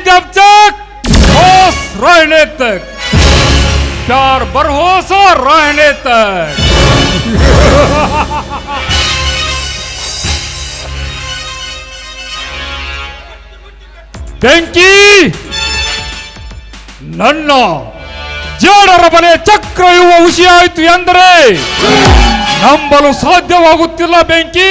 जब तक होश रहने तक प्यार भरोसा रहने तक ಬೆಂಕಿ ನನ್ನ ಜೇಡರ ಮನೆ ಚಕ್ರ ಇರುವ ವಿಷಯ ಆಯಿತು ಎಂದರೆ ನಂಬಲು ಸಾಧ್ಯವಾಗುತ್ತಿಲ್ಲ ಬೆಂಕಿ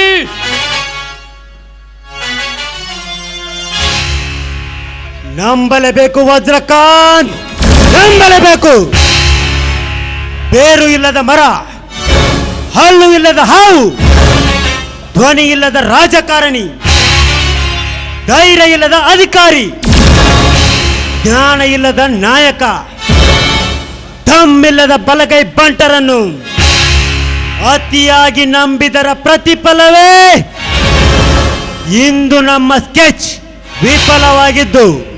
ನಂಬಲೇಬೇಕು ವಜ್ರಕಾನ್! ನಂಬಲೇಬೇಕು! ಬೇರು ಇಲ್ಲದ ಮರ, ಹಲ್ಲು ಇಲ್ಲದ ಹಾವು, ಧ್ವನಿ ಇಲ್ಲದ ರಾಜಕಾರಣಿ, ಧೈರ್ಯ ಇಲ್ಲದ ಅಧಿಕಾರಿ, ಜ್ಞಾನ ಇಲ್ಲದ ನಾಯಕ ತಮ್ಮಿಲ್ಲದ ಬಲಗೈ ಬಂಟರನ್ನು ಅತಿಯಾಗಿ ನಂಬಿದರ ಪ್ರತಿಫಲವೇ ಇಂದು ನಮ್ಮ ಸ್ಕೆಚ್ ವಿಫಲವಾಗಿದ್ದು.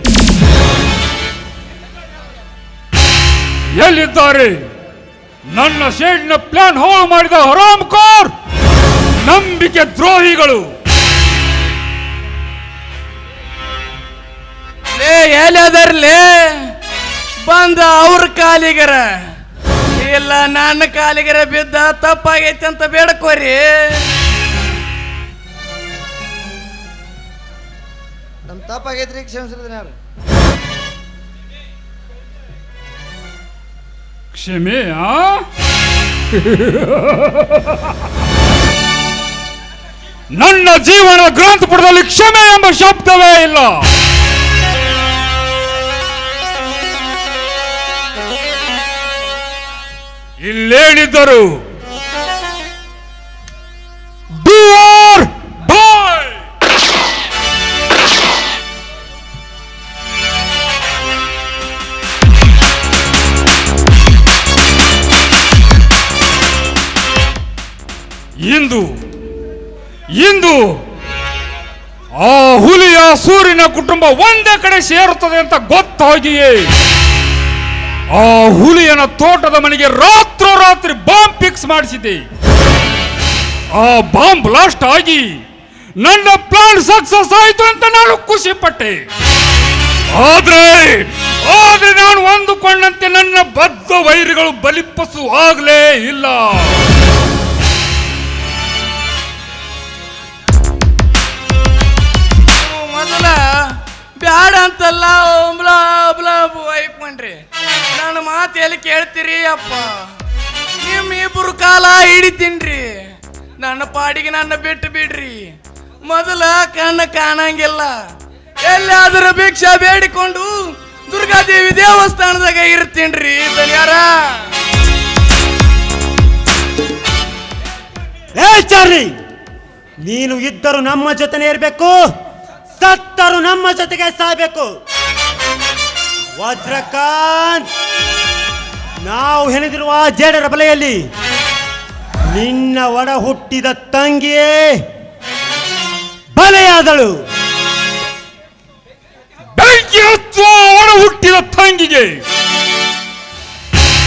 ಎಲ್ಲಿದ್ದಾರೆ? ನನ್ನ ಶೇಡ್ನ ಪ್ಲಾನ್ ಹಾಳು ಮಾಡಿದ ಹರಾಮ್ ಕೋರ್ ನಂಬಿಕೆ ದ್ರೋಹಿಗಳು. ಲೇ ಎಲ್ಲಿ ಬಂದ ಅವ್ರ ಕಾಲಿಗರ. ಇಲ್ಲ ನನ್ನ ಕಾಲಿಗರ ಬಿದ್ದ ತಪ್ಪಾಗೈತಿ ಅಂತ ಬೇಡಕೋರಿ. ನಮ್ ತಪ್ಪಾಗೈತ್ರಿ ಕ್ಷಮಿಸ್ರಿ ಯಾರು ಕ್ಷಮೆ ಆ? ನನ್ನ ಜೀವನ ಗ್ರಂಥಪುಟದಲ್ಲಿ ಕ್ಷಮೆ ಎಂಬ ಶಬ್ದವೇ ಇಲ್ಲ. ಇಲ್ಲೇನಿದ್ದರು ಇಂದು ಆ ಹುಲಿಯ ಸೂರ್ಯನ ಕುಟುಂಬ ಒಂದೇ ಕಡೆ ಸೇರುತ್ತದೆ ಅಂತ ಗೊತ್ತಾಗಿಯೇ ಆ ಹುಲಿಯನ ತೋಟದ ಮನೆಗೆ ರಾತ್ರೋರಾತ್ರಿ ಬಾಂಬ್ ಫಿಕ್ಸ್ ಮಾಡಿಸಿದೆ. ಆ ಬಾಂಬ್ ಬ್ಲಾಸ್ಟ್ ಆಗಿ ನನ್ನ ಪ್ಲಾನ್ ಸಕ್ಸಸ್ ಆಯ್ತು ಅಂತ ನಾನು ಖುಷಿ ಪಟ್ಟೆ ಆದ್ರೆ ಆದ್ರೆ ನಾನು ಅಂದುಕೊಂಡಂತೆ ನನ್ನ ಬದ್ಧ ವೈರಿಗಳು ಬಲಿಪಸು ಆಗಲೇ ಇಲ್ಲ. ಬ್ಯಾಡ ಅಂತಲ್ಲ ಒಬ್ಲ ಒಬ್ಲ ಮಾಡ್ರಿ. ನನ್ನ ಮಾತು ಎಲ್ಲಿ ಕೇಳ್ತೀರಿ ಅಪ್ಪ? ನಿಮ್ ಇಬ್ರು ಕಾಲ ಹಿಡಿತೀನ್ರಿ. ನನ್ನ ಪಾಡಿಗೆ ನನ್ನ ಬಿಟ್ಟು ಬಿಡ್ರಿ. ಮೊದಲ ಕಣ್ಣು ಕಾಣಂಗಿಲ್ಲ. ಎಲ್ಲಾದರೂ ಭಿಕ್ಷಾ ಬೇಡಿಕೊಂಡು ದುರ್ಗಾದೇವಿ ದೇವಸ್ಥಾನದಾಗ ಇರ್ತೀನ್ರಿ ದನಿಯಾರ. ಏ ನೀನು ಇದ್ದರು ನಮ್ಮ ಜೊತೆನೇ ಇರಬೇಕು. ಸತ್ತರು ನಮ್ಮ ಜೊತೆಗೆ ಸಾಯ್ಬೇಕು. ವಜ್ರಕಾಂತ್, ನಾವು ಹೆಣೆದಿರುವ ಜೇಡರ ಬಲೆಯಲ್ಲಿ ನಿನ್ನ ಒಡ ಹುಟ್ಟಿದ ತಂಗಿಯೇ ಬಲೆಯಾದಳು. ಬೆಂಕಿ ಒಡ ಹುಟ್ಟಿದ ತಂಗಿಗೆ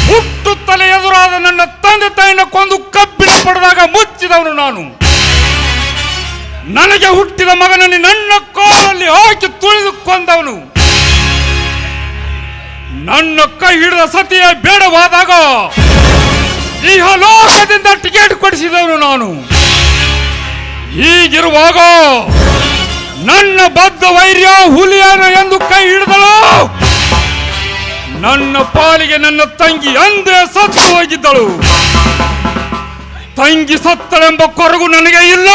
ಹುಟ್ಟುತ್ತಲೇ ಎದುರಾದ ನನ್ನ ತಂದೆ ತಾಯಿನ ಕೊಂದು ಕಬ್ಬಿಣ ಪಡೆದಾಗ ಮುಚ್ಚಿದವನು ನಾನು. ನನಗೆ ಹುಟ್ಟಿದ ಮಗನನ್ನು ನನ್ನ ಕೋಲಲ್ಲಿ ಹಾಕಿ ತುಳಿದುಕೊಂಡವನು ನನ್ನ ಕೈ ಹಿಡಿದ ಸತಿಯ ಬೇಡವಾದಾಗ ಈ ಲೋಕದಿಂದ ಟಿಕೆಟ್ ಕೊಡಿಸಿದವನು ನಾನು. ಹೀಗಿರುವಾಗ ನನ್ನ ಬದ್ಧ ವೈರ್ಯ ಹುಲಿಯನ ಎಂದು ಕೈ ಹಿಡಿದಳು. ನನ್ನ ಪಾಲಿಗೆ ನನ್ನ ತಂಗಿ ಅಂದೇ ಸತ್ತು ಹೋಗಿದ್ದಳು. ತಂಗಿ ಸತ್ತಳೆಂಬ ಕೊರಗು ನನಗೆ ಇಲ್ಲ.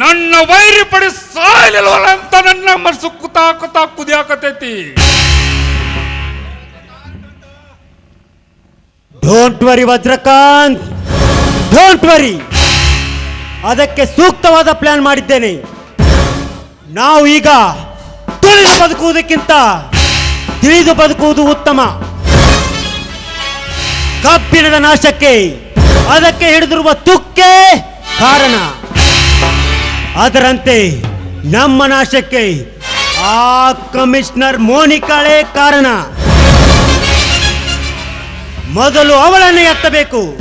ನನ್ನ ವೈರಿ ಪಡಿ ಸಾಯಲಿಲ್ವಲ್ಲ ಅಂತ ನನ್ನ ಮನಸ್ಸು ಕುತಾ ಕುತಾ ಕುದಿಯಾಕತೈತಿ. Don't worry Vajrakant. Don't worry ಅದಕ್ಕೆ ಸೂಕ್ತವಾದ ಪ್ಲಾನ್ ಮಾಡಿದ್ದೇನೆ. ನಾವು ಈಗ ತುಳಿದು ಬದುಕುವುದಕ್ಕಿಂತ ತಿಳಿದು ಬದುಕುವುದು ಉತ್ತಮ. ಕಬ್ಬಿಣದ ನಾಶಕ್ಕೆ ಅದಕ್ಕೆ ಹಿಡಿದಿರುವ ತುಕ್ಕೆ ಕಾರಣ. ಅದರಂತೆ ನಮ್ಮ ನಾಶಕ್ಕೆ ಆ ಕಮಿಷನರ್ ಮೋನಿಕಾಳೇ ಕಾರಣ. ಮೊದಲು ಅವಳನ್ನು ಎತ್ತಬೇಕು.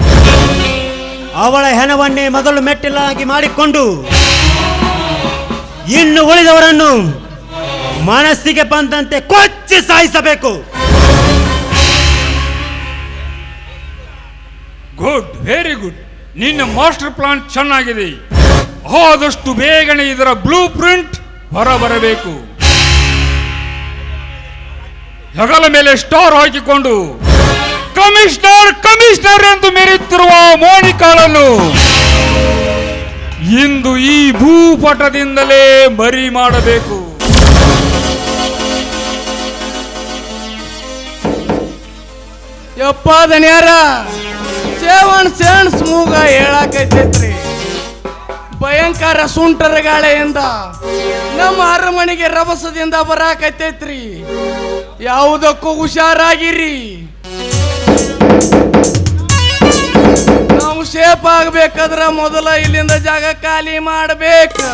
ಅವಳ ಹೆಣವನ್ನೇ ಮೊದಲು ಮೆಟ್ಟಿಲಾಗಿ ಮಾಡಿಕೊಂಡು ಇನ್ನು ಉಳಿದವರನ್ನು ಮನಸ್ಸಿಗೆ ಬಂದಂತೆ ಕೊಚ್ಚಿ ಸಾಯಿಸಬೇಕು. Good, very good. ನಿನ್ನ ಮಾಸ್ಟರ್ ಪ್ಲಾನ್ ಚೆನ್ನಾಗಿದೆ. ಆದಷ್ಟು ಬೇಗನೆ ಇದರ ಬ್ಲೂ ಪ್ರಿಂಟ್ ಹೊರಬರಬೇಕು. ಹೆಗಲ ಮೇಲೆ ಸ್ಟಾರ್ ಹಾಕಿಕೊಂಡು, ಕಮಿಷನರ್ ಕಮಿಷನರ್ ಎಂದು ಮೆರೆಯುತ್ತಿರುವ ಮೋನಿಕಾಳನ್ನು ಇಂದು ಈ ಭೂಪಟದಿಂದಲೇ ಮರಿ ಮಾಡಬೇಕು. ಯಪ್ಪ ದನಿಯಾರ ಸೇವಣ್ ಸೇಣ್ ಸ್ಮೂಗ ಹೇಳಾಕೈತೈತ್ರಿ. ಭಯಂಕರ ಸುಂಟರ ಗಾಳೆಯಿಂದ ನಮ್ಮ ಅರಮನೆಗೆ ರಭಸದಿಂದ ಬರಾಕೈತೈತ್ರಿ ಯಾವುದಕ್ಕೂ ಹುಷಾರಾಗಿರಿ. ನಾವು ಸೇಫ್ ಆಗ್ಬೇಕಾದ್ರ ಮೊದಲ ಇಲ್ಲಿಂದ ಜಾಗ ಖಾಲಿ ಮಾಡ್ಬೇಕು.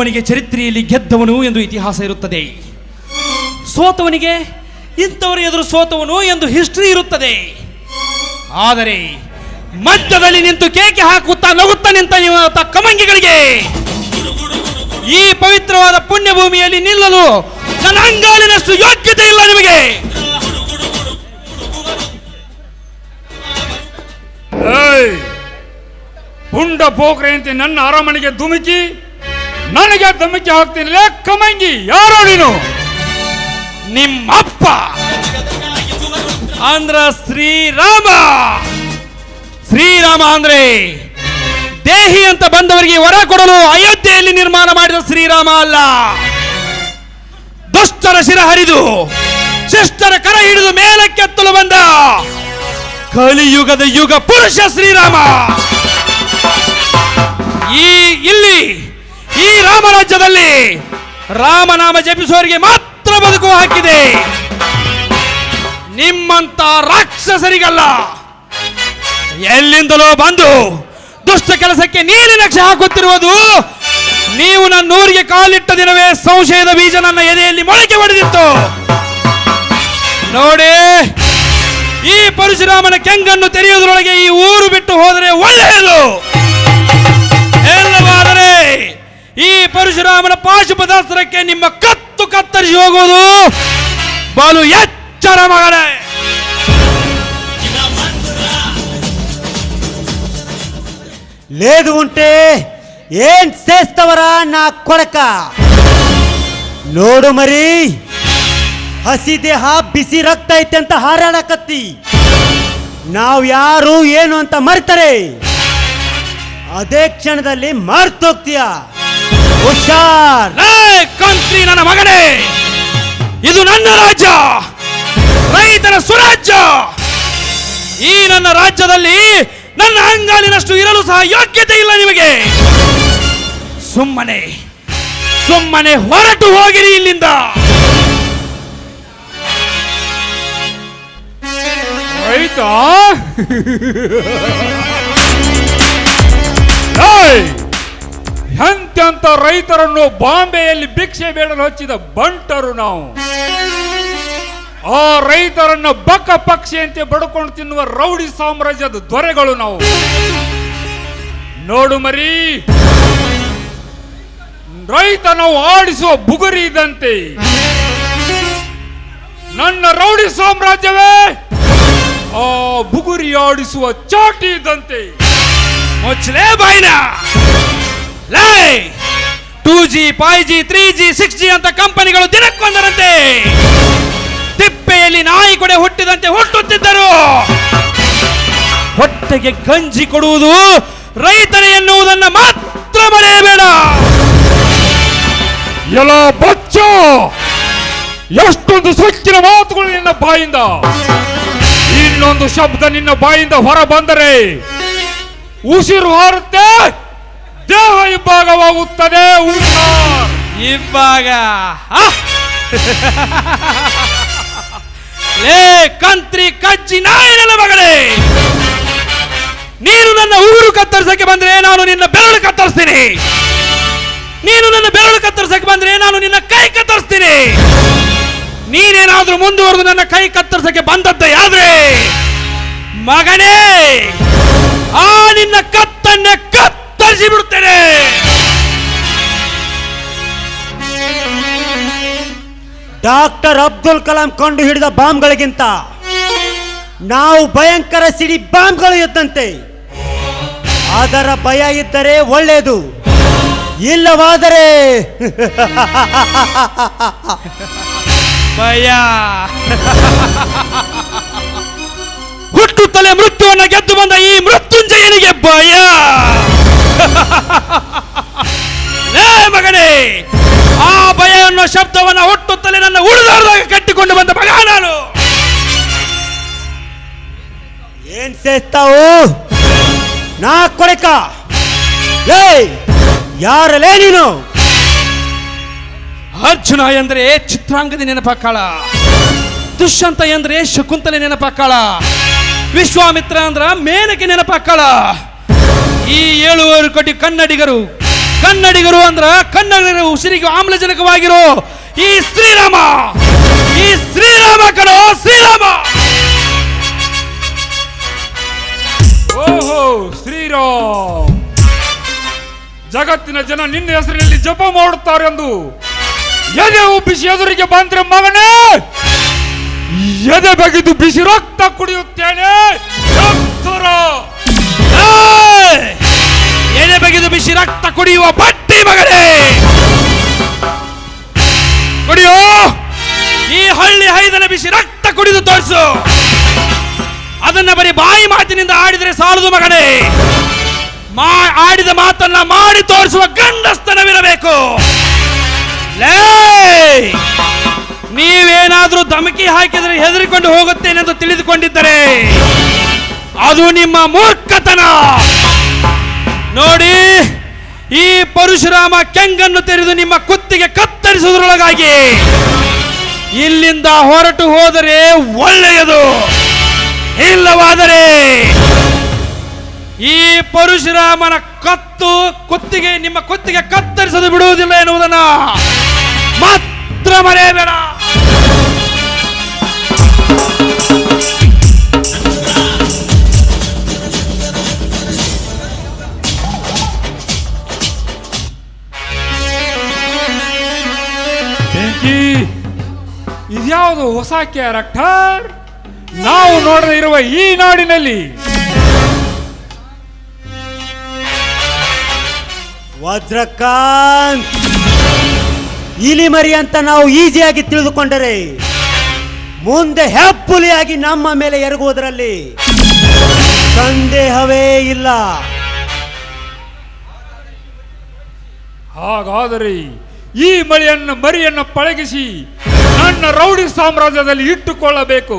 ಗೆದ್ದವನಿಗೆ ಚರಿತ್ರೆಯಲ್ಲಿ ಗೆದ್ದವನು ಎಂದು ಇತಿಹಾಸ ಇರುತ್ತದೆ. ಸೋತವನಿಗೆ ಇಂಥವರ ಎದುರು ಸೋತವನು ಎಂದು ಹಿಸ್ಟ್ರಿ ಇರುತ್ತದೆ. ಆದರೆ ಮಧ್ಯದಲ್ಲಿ ನಿಂತು ಕೇಕೆ ಹಾಕುತ್ತಾ ನಗುತ್ತಾ ನಿಂತ ಕಮಂಗಿಗಳಿಗೆ ಈ ಪವಿತ್ರವಾದ ಪುಣ್ಯ ಭೂಮಿಯಲ್ಲಿ ನಿಲ್ಲಲು ನನ್ನ ಅಂಗಾಲಿನಷ್ಟು ಯೋಗ್ಯತೆ ಇಲ್ಲ ನಿಮಗೆ! ಪುಂಡ ಪೋಖ್ರೆ ಅಂತ ನನ್ನ ಅರಮನೆಗೆ ಧುಮುಕಿ. ನನಗೆ ಧಮಕಿ ಹಾಕ್ತೀನಿ. ಕಮಂಗಿ, ಯಾರೋ ನೀನು? ನಿಮ್ಮಪ್ಪ. ಅಂದ್ರ ಶ್ರೀರಾಮ. ಶ್ರೀರಾಮ ಅಂದ್ರೆ ದೇಹಿ ಅಂತ ಬಂದವರಿಗೆ ವರ ಕೊಡಲು ಅಯೋಧ್ಯೆಯಲ್ಲಿ ನಿರ್ಮಾಣ ಮಾಡಿದ ಶ್ರೀರಾಮ ಅಲ್ಲ. ದುಷ್ಟರ ಶಿರ ಹರಿದು, ಶಿಷ್ಟರ ಕರ ಹಿಡಿದು ಮೇಲಕ್ಕೆತ್ತಲು ಬಂದ ಕಲಿಯುಗದ ಯುಗ ಪುರುಷ ಶ್ರೀರಾಮ. ಈ ಇಲ್ಲಿ ಈ ರಾಮರಾಜ್ಯದಲ್ಲಿ ರಾಮನಾಮ ಜಪಿಸುವವರಿಗೆ ಮಾತ್ರ ಬದುಕು ಹಾಕಿದೆ. ನಿಮ್ಮಂತ ರಾಕ್ಷಸರಿಗಲ್ಲ. ಎಲ್ಲಿಂದಲೋ ಬಂದು ದುಷ್ಟ ಕೆಲಸಕ್ಕೆ ನೀಲಿ ನಕ್ಷೆ ಹಾಕುತ್ತಿರುವುದು ನೀವು ನನ್ನ ಊರಿಗೆ ಕಾಲಿಟ್ಟ ದಿನವೇ ಸಂಶಯದ ಬೀಜ ನನ್ನ ಎದೆಯಲ್ಲಿ ಮೊಳಕೆ ಹೊಡೆದಿತ್ತು ನೋಡಿ, ಈ ಪರಶುರಾಮನ ಕೆಂಗನ್ನು ತೆರೆಯುವುದರೊಳಗೆ ಈ ಊರು ಬಿಟ್ಟು ಹೋದರೆ ಒಳ್ಳೆಯದು. ಈ ಪರಶುರಾಮನ ಪಾಶುಪದಾಸ್ತ್ರಕ್ಕೆ ನಿಮ್ಮ ಕತ್ತು ಕತ್ತರಿಸಿ ಹೋಗುವುದು ಬಲು ಎಚ್ಚರ ಮಗನೇ లేదు ఉంటే ఏం చేస్తావరా నా కొడక ನೋಡು ಮರಿ ಹಸಿ ದೇಹ ಬಿಸಿ ರಕ್ತ ಐತೆ ಅಂತ ಹಾರಾಡಕತ್ತಿ ನಾವು ಯಾರು ಏನು ಅಂತ ಮರ್ತಾರೆ ಅದೇ ಕ್ಷಣದಲ್ಲಿ ಮರ್ತೋಗ್ತೀಯ ಹುಷಾರ್. ಕಂತ್ರಿ ನನ್ನ ಮಗನೇ. ಇದು ನನ್ನ ರಾಜ್ಯ. ರೈತನ ಸುರಾಜ್ಯ. ಈ ನನ್ನ ರಾಜ್ಯದಲ್ಲಿ ನನ್ನ ಅಂಗಾಲಿನಷ್ಟು ಇರಲು ಸಹ ಯೋಗ್ಯತೆ ಇಲ್ಲ ನಿಮಗೆ. ಸುಮ್ಮನೆ ಸುಮ್ಮನೆ ಹೊರಟು ಹೋಗಿರಿ ಇಲ್ಲಿಂದ. ಆಯ್ತಾ? ಎಂತೆಂತ ರೈತರನ್ನು ಬಾಂಬೆಯಲ್ಲಿ ಭಿಕ್ಷೆ ಬೇಡಲು ಹಚ್ಚಿದ ಬಂಟರು ನಾವು. ಆ ರೈತರನ್ನ ಬಕ್ಕ ಪಕ್ಷಿಯಂತೆ ಬಡ್ಕೊಂಡು ತಿನ್ನುವ ರೌಡಿ ಸಾಮ್ರಾಜ್ಯದ ದೊರೆಗಳು ನಾವು. ನೋಡು ಮರಿ, ರೈತ ನಾವು ಆಡಿಸುವ ಬುಗುರಿ ಇದ್ದಂತೆ ನನ್ನ ರೌಡಿ ಸಾಮ್ರಾಜ್ಯವೇ, ಆ ಬುಗುರಿ ಆಡಿಸುವ ಚಾಟಿ ಇದ್ದಂತೆ ಬಾಯ್ನ, ಲೇ! Two G five G three G six G ಅಂತ ಕಂಪನಿಗಳು ದಿನಕ್ಕೊಂದರಂತೆ ತಿಪ್ಪೆಯಲ್ಲಿ ನಾಯಿ ಕೊಡೆ ಹುಟ್ಟಿದಂತೆ ಹುಟ್ಟುತ್ತಿದ್ದರು. ಹೊಟ್ಟೆಗೆ ಗಂಜಿ ಕೊಡುವುದು ರೈತರೇ ಎನ್ನುವುದನ್ನು ಮಾತ್ರ ಮರೆಯಬೇಡ. ಎಲ್ಲ ಬಚ್ಚ, ಎಷ್ಟೊಂದು ಸೊಕ್ಕಿನ ಮಾತುಗಳು ನಿನ್ನ ಬಾಯಿಂದ. ಇನ್ನೊಂದು ಶಬ್ದ ನಿನ್ನ ಬಾಯಿಂದ ಹೊರ ಬಂದರೆ ಉಸಿರು ಹಾರುತ್ತೆ. ದೇಹ ಇಬ್ಬಾಗವಾಗುತ್ತದೆ. ಇವಾಗ ಆ? ಲೇ, ಕಂತ್ರಿ, ಕಜ್ಜಿ ನಾಯಿನ ಮಗಳೇ ನೀನು ನನ್ನ ಊರು ಕತ್ತರಿಸಕ್ಕೆ ಬಂದ್ರೆ ನಾನು ನಿನ್ನ ಬೆರಳು ಕತ್ತರಿಸ್ತೀನಿ ನೀನು ನನ್ನ ಬೆರಳು ಕತ್ತರಿಸಕ್ಕೆ ಬಂದ್ರೆ ನಾನು ನಿನ್ನ ಕೈ ಕತ್ತರಿಸ್ತೀನಿ ನೀನೇನಾದ್ರೂ ಮುಂದುವರೆದು ನನ್ನ ಕೈ ಕತ್ತರಿಸಕ್ಕೆ ಬಂದದ್ದೇ ಆದ್ರೆ, ಮಗನೇ, ಆ ನಿನ್ನ ಕತ್ತನ್ನೇ ಕತ್ತರಿಸಿ ಬಿಡುತ್ತೇನೆ. ಡಾಕ್ಟರ್ ಅಬ್ದುಲ್ ಕಲಾಂ ಕಂಡು ಹಿಡಿದ ಬಾಂಬ್ಗಳಿಗಿಂತ ನಾವು ಭಯಂಕರ ಸಿಡಿ ಬಾಂಬ್ಗಳು ಇದ್ದಂತೆ ಅದರ ಭಯ ಇದ್ದರೆ ಒಳ್ಳೆಯದು. ಇಲ್ಲವಾದರೆ ಭಯ. ಹುಟ್ಟುತ್ತಲೇ ಮೃತ್ಯುವನ್ನು ಗೆದ್ದು ಬಂದ ಈ ಮೃತ್ಯುಂಜಯನಿಗೆ ಭಯ. ಮಗನೇ ಆ ಭಯ ಅನ್ನೋ ಶಬ್ದವನ್ನ ಹುಟ್ಟುತ್ತಲೇ ನನ್ನ ಉಳಿದಾರದಾಗ ಕಟ್ಟಿಕೊಂಡು ಬಂದ ಮಗ ನಾನು. ಏನ್ ಸೇಸ್ತಾವು ನಾ ಕೊಡಕ ಲೇ ಯಾರಲೇ ನೀನು? ಅರ್ಜುನ ಎಂದ್ರೆ ಚಿತ್ರಾಂಗದ ನೆನಪಾಕಾಳ ದುಷ್ಯಂತ ಎಂದ್ರೆ ಶಕುಂತಲೆ ನೆನಪಾಕಾಳ ವಿಶ್ವಾಮಿತ್ರ ಅಂದ್ರ ಮೇನಕ್ಕೆ ನೆನಪಾಕಾಳ. ಈ ಏಳುವರು ಕೋಟಿ ಕನ್ನಡಿಗರು ಕನ್ನಡಿಗರು ಅಂದ್ರ ಕನ್ನಡಿಗರ ಉಸಿರಿಗೆ ಆಮ್ಲಜನಕವಾಗಿರೋ ಈ ಶ್ರೀರಾಮ ಈ ಶ್ರೀರಾಮ ಕಡೋ ಶ್ರೀರಾಮ! ಓಹೋ, ಶ್ರೀರಾಮ್! ಜಗತ್ತಿನ ಜನ ನಿನ್ನ ಹೆಸರಿನಲ್ಲಿ ಜಪ ಮಾಡುತ್ತಾರೆಂದು ಎದೆ ಉಬ್ಬಿಸಿ ಎದುರಿಗೆ ಬಂದ್ರೆ ಮಗನೇ, ಎದೆ ಬಗೆದು ಬಿಸಿ ರಕ್ತ ಕುಡಿಯುತ್ತೇನೆ! ಎದೆ ಬಗೆದು ಬಿಸಿ ರಕ್ತ ಕುಡಿಯುವ ಬಟ್ಟಿ ಮಗನೇ. ಕುಡಿಯೋ. ಈ ಹಳ್ಳಿ ಹೈದನ ಬಿಸಿ ರಕ್ತ ಕುಡಿದು ತೋರಿಸು. ಅದನ್ನ ಬರೀ ಬಾಯಿ ಮಾತಿನಿಂದ ಆಡಿದರೆ ಸಾಲದು ಮಗನೇ. ಮಾ, ಆಡಿದ ಮಾತನ್ನ ಮಾಡಿ ತೋರಿಸುವ ಗಂಡಸ್ತನವಿರಬೇಕು ಲೇ, ನೀವೇನಾದ್ರೂ ಧಮಕಿ ಹಾಕಿದರೆ ಹೆದರಿಕೊಂಡು ಹೋಗುತ್ತೇನೆಂದು ತಿಳಿದುಕೊಂಡಿದ್ದರೆ, ಅದು ನಿಮ್ಮ ಮೂರ್ಖತನ. ನೋಡಿ, ಈ ಪರಶುರಾಮ ಕೆಂಗನ್ನು ತೆರೆದು ನಿಮ್ಮ ಕುತ್ತಿಗೆ ಕತ್ತರಿಸುವುದರೊಳಗಾಗಿ ಇಲ್ಲಿಂದ ಹೊರಟು ಹೋದರೆ ಒಳ್ಳೆಯದು. ಇಲ್ಲವಾದರೆ ಈ ಪರಶುರಾಮನ ಕತ್ತು ಕುತ್ತಿಗೆ, ನಿಮ್ಮ ಕುತ್ತಿಗೆ ಕತ್ತರಿಸಲು ಬಿಡುವುದಿಲ್ಲ ಎನ್ನುವುದನ್ನು ಮಾತ್ರ ಮರೆಯಬೇಡ. ಇದ್ಯಾವುದು ಹೊಸ ಕ್ಯಾರೆಕ್ಟರ್. ನಾವು ನೋಡದೇ ಇರುವ ಈ ನಾಡಿನಲ್ಲಿ. ವಜ್ರಕಾಂತ್. ಇಲಿಮರಿ ಅಂತ ನಾವು ಈಸಿಯಾಗಿ ತಿಳಿದುಕೊಂಡರೆ ಮುಂದೆ ಹೆಪ್ಪುಲಿಯಾಗಿ ನಮ್ಮ ಮೇಲೆ ಎರಗುವುದರಲ್ಲಿ ಸಂದೇಹವೇ ಇಲ್ಲ. ಹಾಗಾದರೆ ಈ ಮಳೆಯನ್ನು ಮರಿಯನ್ನು ಪಳಗಿಸಿ ನನ್ನ ರೌಡಿ ಸಾಮ್ರಾಜ್ಯದಲ್ಲಿ ಇಟ್ಟುಕೊಳ್ಳಬೇಕು.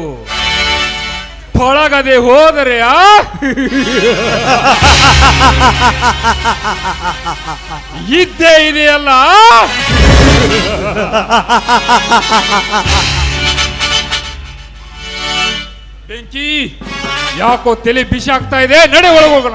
ಪಳಗದೆ ಹೋದರೆ, ಆ? ಇದ್ದೇ ಇದೆಯಲ್ಲ ಬೆಂಕಿ, ಯಾಕೋ ತಲೆ ಬಿಸಿ ಆಗ್ತಾ ಇದೆ? ನಡೆ ಒಳಗೋಗೋಣ.